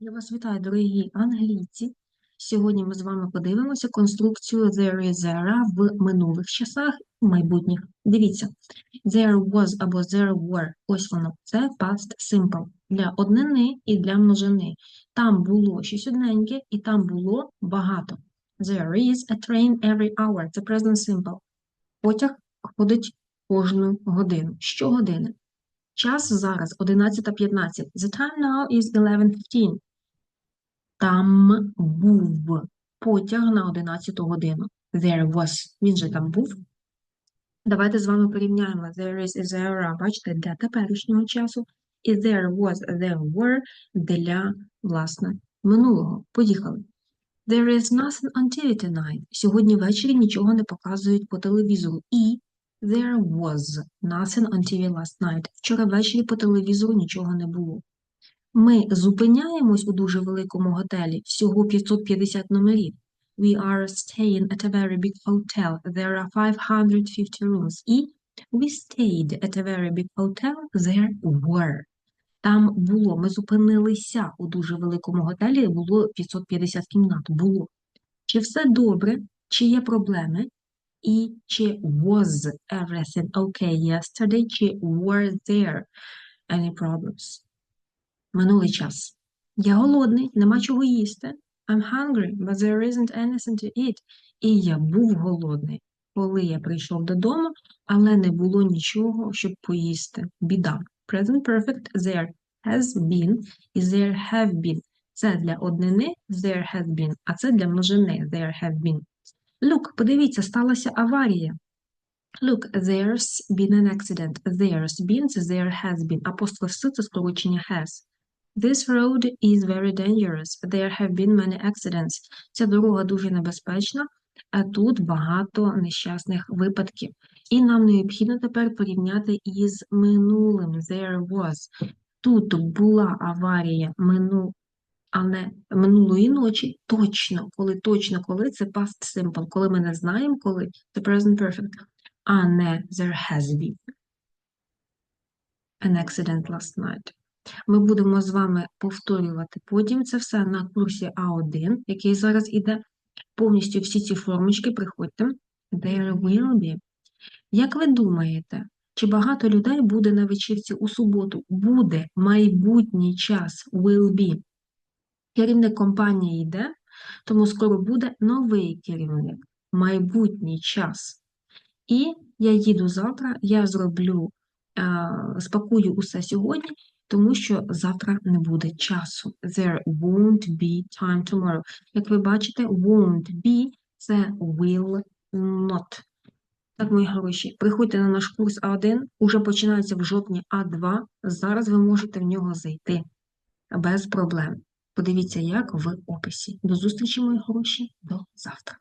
Я вас вітаю, дорогі англійці. Сьогодні ми з вами подивимося конструкцію there is there в минулих часах і майбутніх. Дивіться, there was або there were. Ось воно. Це past simple для однини і для множини. Там було щось одненьке, і там було багато. There is a train every hour. Це present simple. Потяг ходить кожну годину. Щогодини. Час зараз 11.15. The time now is 11.15. Там був потяг на 11 годину. There was. Він же там був. Давайте з вами порівняємо. There is there. Бачите, для теперішнього часу. І there was, there were для, власне, минулого. Поїхали. There is nothing on TV tonight. Сьогодні ввечері нічого не показують по телевізору. І there was nothing on TV last night. Вчора ввечері по телевізору нічого не було. Ми зупиняємось у дуже великому готелі, всього 550 номерів. We are staying at a very big hotel. There are 550 rooms. І we stayed at a very big hotel. There were. Там було, ми зупинилися у дуже великому готелі, було 550 кімнат. Було. Чи все добре, чи є проблеми? І чи was everything okay yesterday, чи were there any problems? Минулий час. Я голодний, нема чого їсти. I'm hungry, but there isn't anything to eat. І я був голодний, коли я прийшов додому, але не було нічого, щоб поїсти. Біда. Present perfect there has been і there have been. Це для однини there has been, а це для множини there have been. Look, подивіться, сталася аварія. Look, there's been an accident. There's been, це there has been. Апостроф «с» – це скорочення has. This road is very dangerous. There have been many accidents. Ця дорога дуже небезпечна, а тут багато нещасних випадків. І нам необхідно тепер порівняти із минулим. There was. Тут була аварія мину... а не минулої ночі. Точно. Коли точно коли це past simple. Коли ми не знаємо, коли це present perfect. А не there has been an accident last night. Ми будемо з вами повторювати потім це все на курсі А1, який зараз іде. Повністю всі ці формочки приходьте. There will be. Як ви думаєте, чи багато людей буде на вечірці у суботу? Буде майбутній час will be. Керівник компанії йде, тому скоро буде новий керівник. Майбутній час. І я їду завтра, я зроблю, спакую усе сьогодні тому що завтра не буде часу. There won't be time tomorrow. Як ви бачите, won't be це will not. Так, мої хороші, приходьте на наш курс А1, уже починається в жовтні А2. Зараз ви можете в нього зайти без проблем. Подивіться, як в описі. До зустрічі, мої хороші, до завтра.